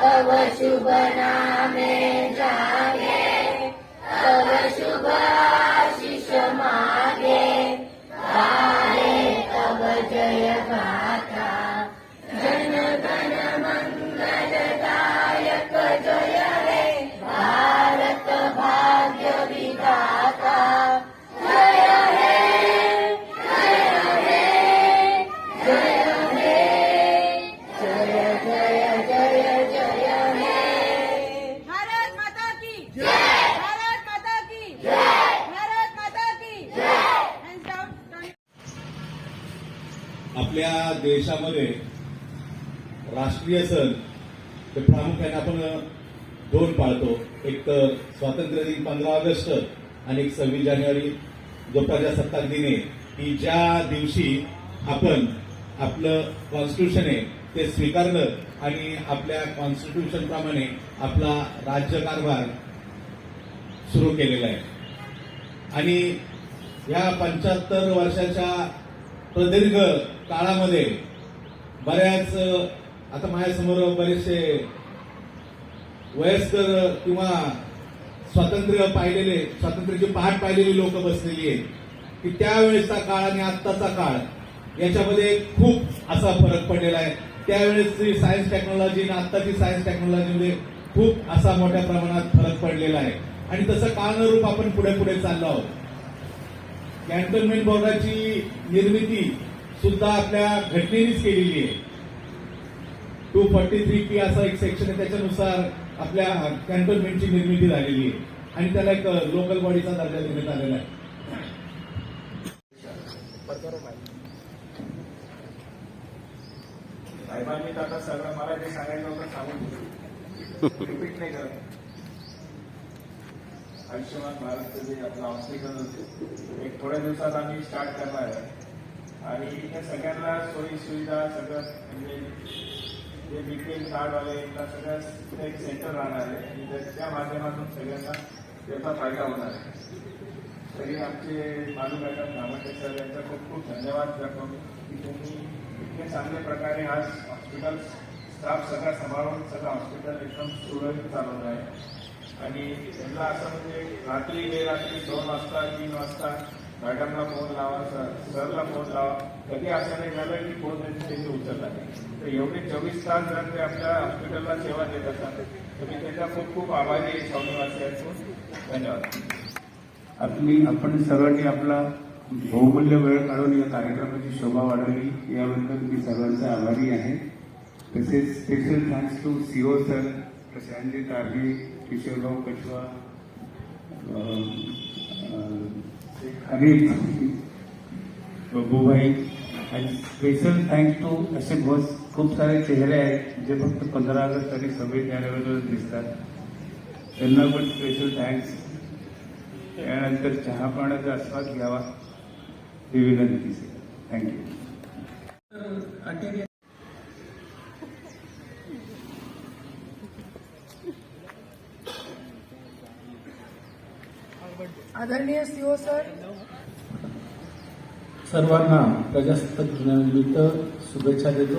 तिरंगा तव शुभ नामे जागे तव शुभ आशीष मागे आपल्या देशामध्ये राष्ट्रीय सण ते प्रामुख्याने आपण दोन पाळतो. एक तर स्वातंत्र्य दिन पंधरा ऑगस्ट आणि एक सव्वीस जानेवारी जो प्रजासत्ताक दिन आहे की ज्या दिवशी आपण आपलं कॉन्स्टिट्यूशन आहे ते स्वीकारलं आणि आपल्या कॉन्स्टिट्यूशन प्रमाणे आपला राज्यकारभार सुरू केलेला आहे. आणि या पंच्याहत्तर वर्षाच्या प्रदीर्घ काळामध्ये बऱ्याच आता माझ्यासमोर बरेचसे वयस्कर किंवा स्वातंत्र्य पाहिलेले स्वातंत्र्याची पहाट पाहिलेली लोक बसलेली आहेत की त्यावेळेसचा काळ आणि आत्ताचा काळ याच्यामध्ये खूप असा फरक पडलेला आहे. त्यावेळेसची सायन्स टेक्नॉलॉजी आणि आत्ताची सायन्स टेक्नॉलॉजीमध्ये खूप असा मोठ्या प्रमाणात फरक पडलेला आहे. आणि तसं काळानुरूप आपण पुढे पुढे चाललो आहोत. कॅन्टोन्मेंट बोर्डाची निर्मिती सुद्धा आपल्या घटनेनेच केलेली आहे. टू फॉर्टी थ्री पी असा एक सेक्शन आहे त्याच्यानुसार आपल्या कॅन्टोन्मेंटची निर्मिती झालेली आहे. आणि त्याला एक लोकल बॉडीचा दर्जा देण्यात आलेला आहे. साहेबांनी तर आता सगळं मला जे सांगायचं होतं सांगून रिपीट नाही करत. आयुष्यमान भारतचं जे आपलं हॉस्पिटल होते एक थोड्या दिवसात आम्ही स्टार्ट करणार आहे. आणि इथे सगळ्यांना सोयी सुविधा सगळं म्हणजे जे बीपीएल कार्डवाले त्या सगळ्या तिथे एक सेंटर राहणार आहे. आणि त्या- त्या माध्यमातून सगळ्यांना त्याचा फायदा होणार आहे. तरी आमचे मालू मॅडम धामटे सर यांचा खूप खूप धन्यवाद करतो की तुम्ही इतके चांगल्या प्रकारे आज हॉस्पिटल स्टाफ सगळा सांभाळून सगळं हॉस्पिटल एकदम सुरळीत चालवलं आहे. आणि त्यांना असं म्हणजे रात्री बेरात्री दोन वाजता तीन वाजता मॅडमला फोन लावा सर सरला फोन लावा. कधी असं नाही झालं की फोन त्यांनी उचलला तर एवढे चोवीस तास जर ते आपल्या हॉस्पिटलला सेवा देत असतात. तर मी त्याचा खूप खूप आभारी आहे स्वामीवासियांतून धन्यवाद. आपली आपण सर्वांनी आपला बहुमूल्य वेळ काढून या कार्यक्रमाची शोभा वाढवली. याबद्दल मी सर्वांचा आभारी आहे. तसेच special thanks to CO sir Prashantji Targe Kishorbhau Kachhwa अं, अं, हरीफ बबूभाई आणि स्पेशल थँक्स टू असे बस खूप सारे चेहरे आहेत जे फक्त पंधरा ऑगस्ट आणि सव्वीस जानेवारीला दिसतात त्यांना पण स्पेशल थँक्स त्यानंतर चहा पाण्याचा आस्वाद घ्यावा ही विनंती थँक्यू आदरणीय सीओ सर. सर्वांना प्रजासत्ताक दिनानिमित्त शुभेच्छा देतो.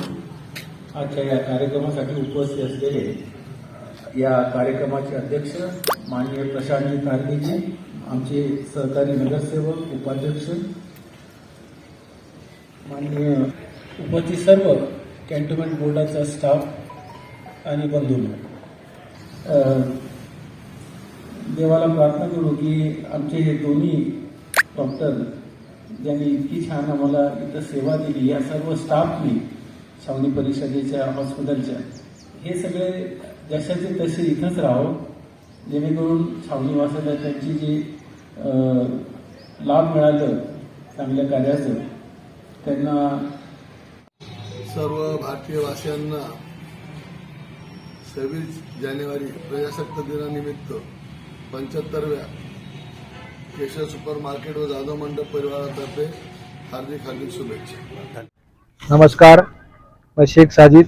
आजच्या या कार्यक्रमासाठी उपस्थित असलेले या कार्यक्रमाचे अध्यक्ष माननीय प्रशांतजी तारगेजी आमचे सहकारी नगरसेवक उपाध्यक्ष माननीय उपस्थित सर्व कॅन्टोन्मेंट बोर्डाचा स्टाफ आणि बंधू. देवाला प्रार्थना करू की आमचे हे दोन्ही डॉक्टर ज्यांनी इतकी छान आम्हाला इथं सेवा दिली या सर्व स्टाफनी छावणी परिषदेच्या हॉस्पिटलच्या हे सगळे जशाचे तसे इथंच राहावं जेणेकरून छावणीवासाला त्यांची जी लाभ मिळालं चांगल्या कार्याचं त्यांना सर्व भारतीय वासियांना सव्वीस जानेवारी प्रजासत्ताक दिनानिमित्त पंच्याहत्तरव्या केशव सुपर मार्केट व जाधव मंडप परिवारातर्फे हार्दिक हार्दिक शुभेच्छा. नमस्कार मैं शेख साजिद.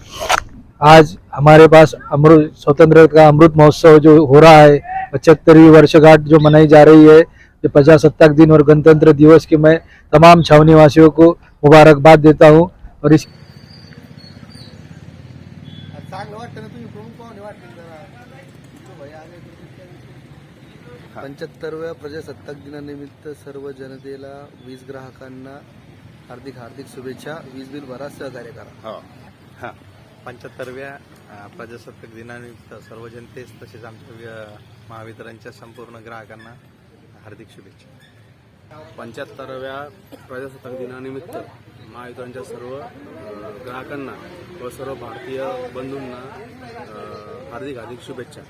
आज हमारे पास अमृत स्वतंत्रता का अमृत महोत्सव जो हो रहा है पचहत्तरवीं वर्षगांठ जो मनाई जा रही है जो प्रजासत्ताक दिन और गणतंत्र दिवस की मैं तमाम छावनी वासियों को मुबारकबाद देता हूँ और इस चांगलं वाटतं ना तुम्ही प्रमुख पाहुणे वाटतील जरा. तो भाई आले पंच्याहत्तरव्या प्रजासत्ताक दिनानिमित्त सर्व जनतेला वीज ग्राहकांना हार्दिक हार्दिक शुभेच्छा. वीज बिल भरा सहकार्य करा. हो. हां. पंच्याहत्तरव्या प्रजासत्ताक दिनानिमित्त सर्व जनतेस तसेच आमच्या व्य- महावितरणच्या संपूर्ण ग्राहकांना हार्दिक शुभेच्छा. पंच्याहत्तराव्या प्रजासत्ताक दिनानिमित्त महायुतांच्या सर्व ग्राहकांना व सर्व भारतीय बंधूंना हार्दिक हार्दिक शुभेच्छा.